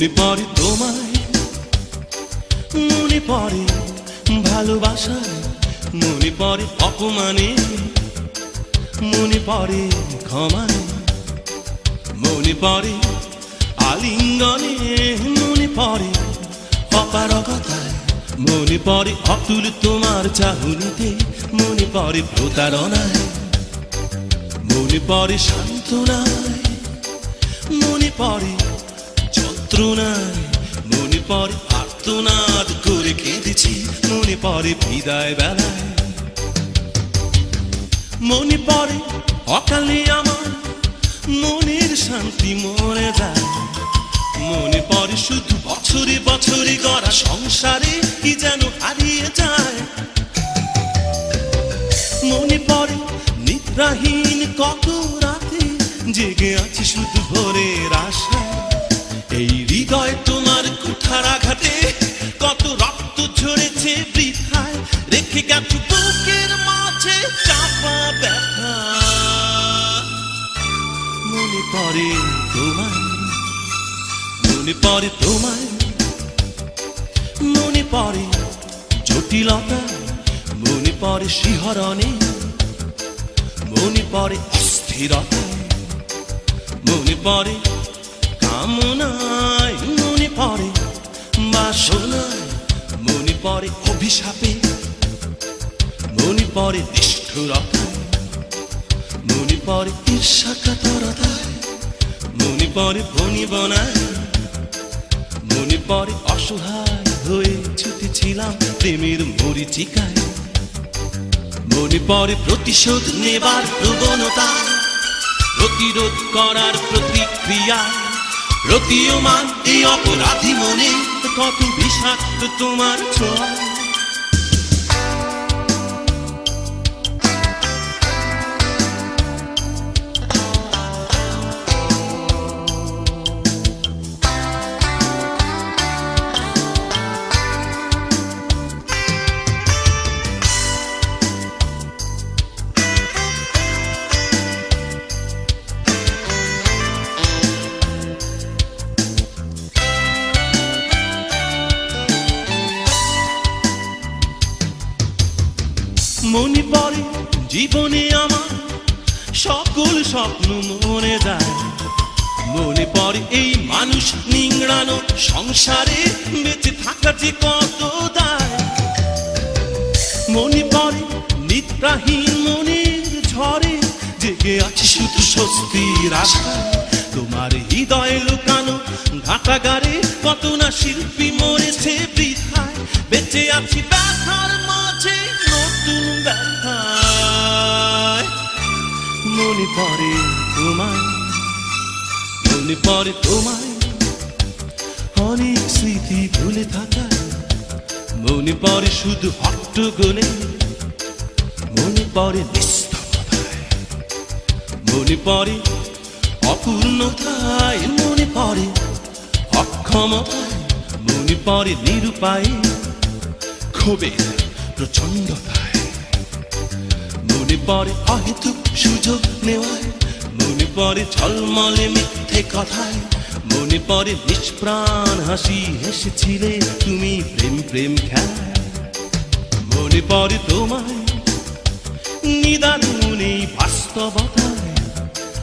মনে পড়ে তোমায় মনে পড়ে ভালোবাসায় মনে পড়ে অপমানে মনে পড়ে ক্ষমায় মনে পড়ে আলিঙ্গনে মনে পড়ে অপারগতায় মনে পড়ে অতুল তোমার চাহুনিতে মনে পড়ে প্রতারণায় মনে পড়ে সান্ত্বনায় মনে পড়ে মনে আর্তনাদ করে মনে বেলায়। মনে আমার মনের শান্তি মরে মনে শুধু সংসারে কি যেন যায়। মনে নিদ্রাহীন কত রাতে জেগে আছি শুধু ভোরের রেখে গেছো বুকের মাঝে চাপা ব্যথা, মনে পড়ে তোমায়, মনে পড়ে তোমায়, মনে পড়ে জটিলতা, মনে পড়ে শিহরণে, মনে পড়ে অস্থিরতা, মনে পড়ে কামনায়, মনে পড়ে বাসনায়, মনে পড়ে অভিশাপে নিষ্ঠুরতায় মনে পড়ে ঈর্ষাকাতরতায় মনে পড়ে বনিবনায় মনে পড়ে অসহায় হয়ে ছুটেছিলাম প্রেমের মরিচিকায়, মনে পড়ে প্রতিশোধ নেবার প্রবণতা, প্রতিরোধ করার প্রতিক্রিয়া, প্রতীয়মান এই অপরাধী মনে কত বিষাক্ত তোমার ছোঁয়া। মনে পড়ে, জীবনে আমার সকল স্বপ্ন মনে যায়। মনে পড়ে এই মানুষ নিংড়ানো সংসারে বেঁচে থাকা যে কত দায়। মনে পড়ে নিদ্রাহীন মনের ঝড়ে, জেগে আছে শুধু স্বস্তির আশায়। তোমার হৃদয় লুকানো ঘাটাগারে কত না শিল্পী মরেছে বৃথায়। বেঁচে আছি মনে পড়ে তোমায়, মনে পড়ে তোমায়। অনেক স্মৃতি ভুলে থাকায় মনে পড়ে শুধু হট্টগোলে। মনে পড়ে নিস্তব্ধতায়, মনে পড়ে অপূর্ণতায়। মনে পড়ে অক্ষমতায়, মনে পড়ে নিরুপায়। ক্ষোভের প্রচন্ডতায় মনে পড়ে অহেতুক সুযোগ নেওয়ায়। মনে পড়ে ঝলমলে মিথ্যে কথায়। মনে পড়ে নিষ্প্রাণ হাসি হেসেছিলে তুমি প্রেম প্রেম খেলায়। মনে পড়ে তোমায় নিদারুণ এই বাস্তবতায়।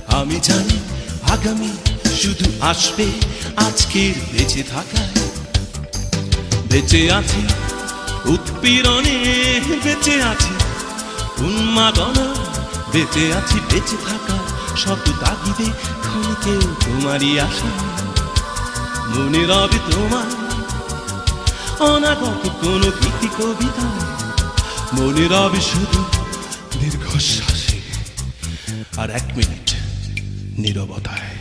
আমি জানি আগামী শুধু আসবে আজকের বেঁচে থাকায়। বেঁচে আছি, উৎপীড়নে বেঁচে আছি। উন্মাদনা, বেঁচে আছি, বেঁচে থাকা শত তাগিদে ক্ষণিকেও তোমারই আশা। মনে রবে তোমার অনাগত কোন গীতি কবিতায় মনে রবে শুধু দীর্ঘশ্বাসে, আর এক মিনিট নীরবতায়।